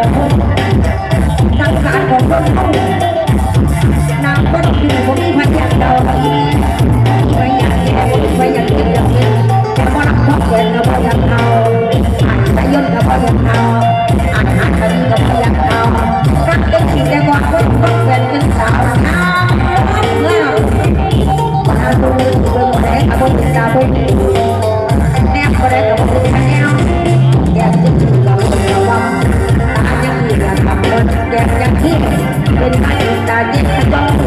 Thank เป็นไงตาดิ้มจ้อง